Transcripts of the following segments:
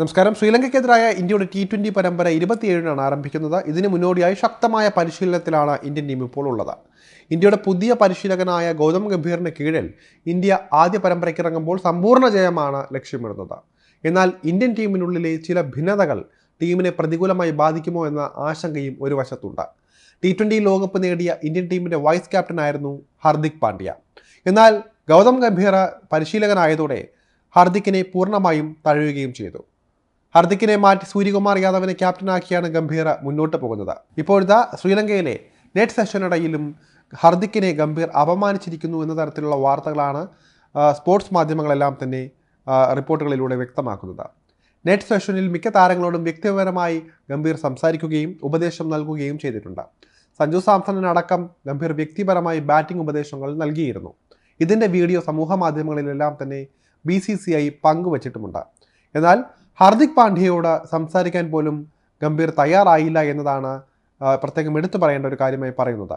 നമസ്കാരം. ശ്രീലങ്കയ്ക്കെതിരായ ഇന്ത്യയുടെ T twenty പരമ്പര ഇരുപത്തിയേഴിനാണ് ആരംഭിക്കുന്നത്. ഇതിന് മുന്നോടിയായി ശക്തമായ പരിശീലനത്തിലാണ് ഇന്ത്യൻ ടീം ഇപ്പോൾ ഉള്ളത്. ഇന്ത്യയുടെ പുതിയ പരിശീലകനായ ഗൗതം ഗംഭീറിന് കീഴിൽ ഇന്ത്യ ആദ്യ പരമ്പരയ്ക്ക് ഇറങ്ങുമ്പോൾ സമ്പൂർണ ജയമാണ് ലക്ഷ്യമിടുന്നത്. എന്നാൽ ഇന്ത്യൻ ടീമിനുള്ളിലെ ചില ഭിന്നതകൾ ടീമിനെ പ്രതികൂലമായി ബാധിക്കുമോ എന്ന ആശങ്കയും ഒരു വശത്തുണ്ട്. ടി ട്വന്റി ലോകകപ്പ് നേടിയ ഇന്ത്യൻ ടീമിന്റെ വൈസ് ക്യാപ്റ്റനായിരുന്നു ഹർദിക് പാണ്ഡ്യ. എന്നാൽ ഗൗതം ഗംഭീർ പരിശീലകനായതോടെ ഹർദിക്കിനെ പൂർണമായും തഴയുകയും ചെയ്തു. ഹർദിക്കിനെ മാറ്റി സൂര്യകുമാർ യാദവിനെ ക്യാപ്റ്റനാക്കിയാണ് ഗംഭീർ മുന്നോട്ട് പോകുന്നത്. ഇപ്പോഴത്തെ ശ്രീലങ്കയിലെ നെറ്റ് സെഷനിടയിലും ഹർദിക്കിനെ ഗംഭീർ അപമാനിച്ചിരിക്കുന്നു എന്ന തരത്തിലുള്ള വാർത്തകളാണ് സ്പോർട്സ് മാധ്യമങ്ങളെല്ലാം തന്നെ റിപ്പോർട്ടുകളിലൂടെ വ്യക്തമാക്കുന്നത്. നെറ്റ് സെഷനിൽ മിക്ക താരങ്ങളോടും വ്യക്തിപരമായി ഗംഭീർ സംസാരിക്കുകയും ഉപദേശം നൽകുകയും ചെയ്തിട്ടുണ്ട്. സഞ്ജു സാംസണിനടക്കം ഗംഭീർ വ്യക്തിപരമായി ബാറ്റിംഗ് ഉപദേശങ്ങൾ നൽകിയിരുന്നു. ഇതിന്റെ വീഡിയോ സമൂഹ മാധ്യമങ്ങളിലെല്ലാം തന്നെ ബി സി സി ഐ പങ്കുവച്ചിട്ടുമുണ്ട്. എന്നാൽ ഹാർദിക് പാണ്ഡ്യയോട് സംസാരിക്കാൻ പോലും ഗംഭീർ തയ്യാറായില്ല എന്നതാണ് പ്രത്യേകം എടുത്തു പറയേണ്ട ഒരു കാര്യമായി പറയുന്നത്.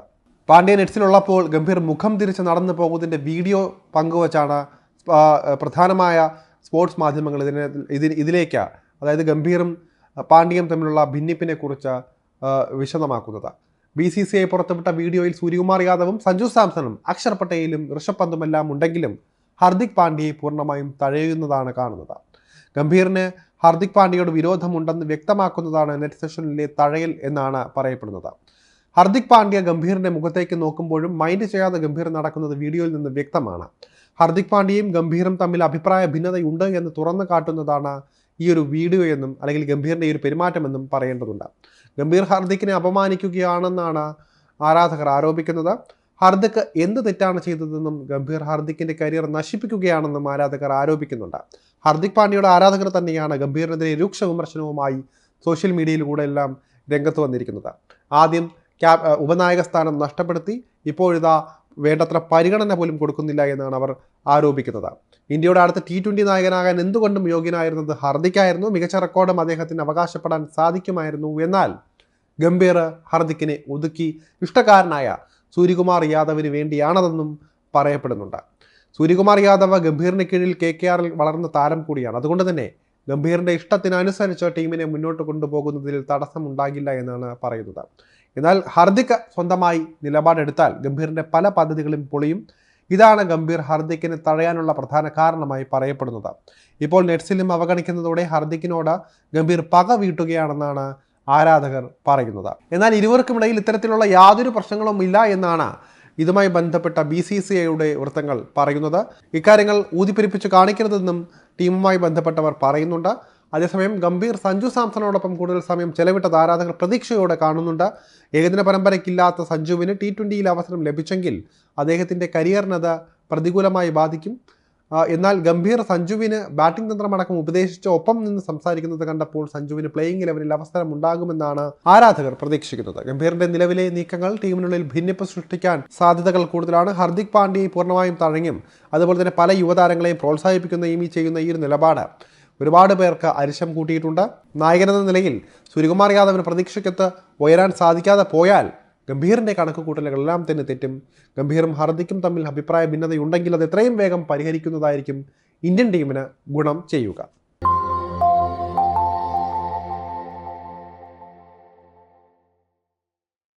പാണ്ഡ്യ നെറ്റ്സിലുള്ളപ്പോൾ ഗംഭീർ മുഖം തിരിച്ച് നടന്നു പോകുന്നതിന്റെ വീഡിയോ പങ്കുവച്ചാണ് പ്രധാനമായ സ്പോർട്സ് മാധ്യമങ്ങൾ ഇതിനെ ഇതിന് ഇതിലേക്ക് അതായത് ഗംഭീറും പാണ്ഡ്യയും തമ്മിലുള്ള ഭിന്നിപ്പിനെ കുറിച്ച് വിശദമാക്കുന്നത്. ബി സി സി ഐ പുറത്തുവിട്ട വീഡിയോയിൽ സൂര്യകുമാർ യാദവും സഞ്ജു സാംസണും അക്ഷർ പട്ടേലും ഋഷഭ് പന്തുമെല്ലാം ഉണ്ടെങ്കിലും ഹർദിക് പാണ്ഡ്യയെ പൂർണമായും തഴയുന്നതാണ് കാണുന്നത്. ഗംഭീറിന് ഹാർദിക് പാണ്ഡ്യയോട് വിരോധമുണ്ടെന്ന് വ്യക്തമാക്കുന്നതാണ് നെറ്റ് സെഷനിലെ തഴയൽ എന്നാണ് പറയപ്പെടുന്നത്. ഹർദിക് പാണ്ഡ്യ ഗംഭീറിന്റെ മുഖത്തേക്ക് നോക്കുമ്പോഴും മൈൻഡ് ചെയ്യാതെ ഗംഭീർ നടക്കുന്നത് വീഡിയോയിൽ നിന്ന് വ്യക്തമാണ്. ഹർദിക് പാണ്ഡ്യയും ഗംഭീറും തമ്മിൽ അഭിപ്രായ ഭിന്നതയുണ്ട് എന്ന് തുറന്നു കാട്ടുന്നതാണ് ഈ ഒരു വീഡിയോ എന്നും അല്ലെങ്കിൽ ഗംഭീറിന്റെ ഈ ഒരു പെരുമാറ്റമെന്നും പറയേണ്ടതുണ്ട്. ഗംഭീർ ഹർദിക്കിനെ അപമാനിക്കുകയാണെന്നാണ് ആരാധകർ ആരോപിക്കുന്നത്. ഹർദിക്ക് എന്ത് തെറ്റാണ് ചെയ്തതെന്നും ഗംഭീർ ഹാർദിക്കിന്റെ കരിയർ നശിപ്പിക്കുകയാണെന്നും ആരാധകർ ആരോപിക്കുന്നുണ്ട്. ഹാർദിക് പാണ്ഡ്യയുടെ ആരാധകർ തന്നെയാണ് ഗംഭീറിനെതിരെ രൂക്ഷ വിമർശനവുമായി സോഷ്യൽ മീഡിയയിലൂടെ എല്ലാം രംഗത്ത് വന്നിരിക്കുന്നത്. ആദ്യം ക്യാ ഉപനായക സ്ഥാനം നഷ്ടപ്പെടുത്തി ഇപ്പോഴിതാ വേണ്ടത്ര പരിഗണന പോലും കൊടുക്കുന്നില്ല എന്നാണ് അവർ ആരോപിക്കുന്നത്. ഇന്ത്യയുടെ അടുത്ത ടി ട്വന്റി നായകനാകാൻ എന്തുകൊണ്ടും യോഗ്യനായിരുന്നത് ഹർദിക്കായിരുന്നു. മികച്ച റെക്കോർഡും അദ്ദേഹത്തിന് അവകാശപ്പെടാൻ സാധിക്കുമായിരുന്നു. എന്നാൽ ഗംഭീർ ഹർദിക്കിനെ ഒതുക്കി ഇഷ്ടക്കാരനായ സൂര്യകുമാർ യാദവിന് വേണ്ടിയാണതെന്നും പറയപ്പെടുന്നുണ്ട്. സൂര്യകുമാർ യാദവ് ഗംഭീറിന് കീഴിൽ കെ കെ ആറിൽ വളർന്ന താരം കൂടിയാണ്. അതുകൊണ്ട് തന്നെ ഗംഭീറിന്റെ ഇഷ്ടത്തിനനുസരിച്ച് ടീമിനെ മുന്നോട്ട് കൊണ്ടുപോകുന്നതിൽ തടസ്സമുണ്ടാകില്ല എന്നാണ് പറയുന്നത്. എന്നാൽ ഹർദിക് സ്വന്തമായി നിലപാടെടുത്താൽ ഗംഭീറിന്റെ പല പദ്ധതികളും പൊളിയും. ഇതാണ് ഗംഭീർ ഹർദിക്കിനെ തഴയാനുള്ള പ്രധാന കാരണമായി പറയപ്പെടുന്നത്. ഇപ്പോൾ നെറ്റ്സിലും അവഗണിക്കുന്നതോടെ ഹർദിക്കിനോട് ഗംഭീർ പക വീട്ടുകയാണെന്നാണ് ആരാധകർ പറയുന്നത്. എന്നാൽ ഇരുവർക്കുമിടയിൽ ഇത്തരത്തിലുള്ള യാതൊരു പ്രശ്നങ്ങളും ഇല്ല എന്നാണ് ഇതുമായി ബന്ധപ്പെട്ട ബി സി സി ഐയുടെ വൃത്തങ്ങൾ പറയുന്നത്. ഇക്കാര്യങ്ങൾ ഊതിപ്പെരിപ്പിച്ച് കാണിക്കരുതെന്നും ടീമുമായി ബന്ധപ്പെട്ടവർ പറയുന്നുണ്ട്. അതേസമയം ഗംഭീർ സഞ്ജു സാംസണോടൊപ്പം കൂടുതൽ സമയം ചെലവിട്ടത് ആരാധകർ പ്രതീക്ഷയോടെ കാണുന്നുണ്ട്. ഏകദിന പരമ്പരയ്ക്കില്ലാത്ത സഞ്ജുവിന് ടി ട്വന്റിയിൽ അവസരം ലഭിച്ചെങ്കിൽ അദ്ദേഹത്തിന്റെ കരിയറിനത് പ്രതികൂലമായി ബാധിക്കും. എന്നാൽ ഗംഭീർ സഞ്ജുവിന് ബാറ്റിംഗ് തന്ത്രമടക്കം ഉപദേശിച്ച് ഒപ്പം നിന്ന് സംസാരിക്കുന്നത് കണ്ടപ്പോൾ സഞ്ജുവിന് പ്ലേയിങ് ലെവലിൽ അവസരം ഉണ്ടാകുമെന്നാണ് ആരാധകർ പ്രതീക്ഷിക്കുന്നത്. ഗംഭീറിന്റെ നിലവിലെ നീക്കങ്ങൾ ടീമിനുള്ളിൽ ഭിന്നിപ്പ് സൃഷ്ടിക്കാൻ സാധ്യതകൾ കൂടുതലാണ്. ഹർദിക് പാണ്ഡ്യയെ പൂർണമായും തഴഞ്ഞും അതുപോലെ തന്നെ പല യുവതാരങ്ങളെയും പ്രോത്സാഹിപ്പിക്കുന്നതും ഈ ചെയ്യുന്ന ഈ ഒരു നിലപാട്. ഒരുപാട് പേർക്ക് അരിശം കൂട്ടിയിട്ടുണ്ട്. നായകനെന്ന നിലയിൽ സൂര്യകുമാർ യാദവിന് പ്രതീക്ഷയ്ക്കത്ത് ഉയരാൻ സാധിക്കാതെ പോയാൽ ഗംഭീറിന്റെ കണക്കുകൂട്ടലുകളെല്ലാം തന്നെ തെറ്റും. ഗംഭീറും ഹർദിക്കും തമ്മിൽ അഭിപ്രായ ഭിന്നതയുണ്ടെങ്കിൽ അത് എത്രയും വേഗം പരിഹരിക്കുന്നതായിരിക്കും ഇന്ത്യൻ ടീമിന് ഗുണം ചെയ്യുക.